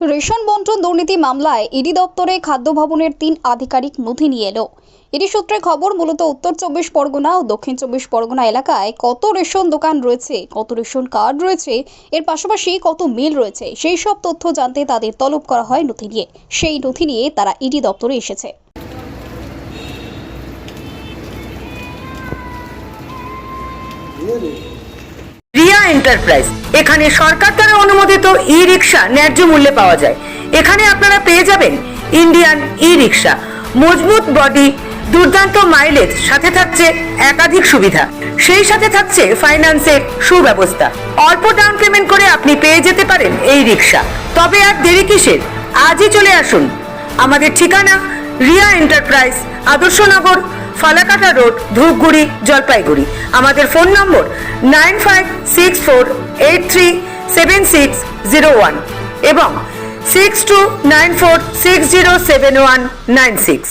Ration বন্টন দুর্নীতি মামলায় ইডি দপ্তরে খাদ্য ভবনের তিন আধিকারিক নথি নিয়ে এলো। ইডি সূত্রে খবর, মূলত উত্তর চব্বিশ পরগনা ও দক্ষিণ চব্বিশ পরগনা এলাকায় কত রেশন দোকান রয়েছে, কত রেশন কার্ড রয়েছে, এর পাশাপাশি কত মিল রয়েছে, সেই সব তথ্য জানতে তাদের তলব করা হয় নথি নিয়ে। সেই নথি নিয়ে তারা ইডি দপ্তরে এসেছে। রিয়া এন্টারপ্রাইজ, এখানে সরকার দ্বারা অনুমোদিত ই রিক্সা ন্যায্য মূল্যে পাওয়া যায়। এখানে আপনারা পেয়ে যাবেন ইন্ডিয়ান ই রিক্সা মজবুত বডি, দুর্দান্ত মাইলেজ, সাথে থাকছে একাধিক সুবিধা। সেই সাথে থাকছে ফাইন্যান্সের সুব্যবস্থা। অল্প ডাউন পেমেন্ট করে আপনি পেয়ে যেতে পারেন এই রিক্সা। তবে আর দেরি কিসের? আজই চলে আসুন। আমাদের ঠিকানা রিয়া এন্টারপ্রাইজ, আদর্শনগর, ফালাকাটা রোড, ধূপগুড়ি, জলপাইগুড়ি। আমাদের ফোন নম্বর nine five six four eight three seven six zero one এবং six two nine four six zero seven one nine six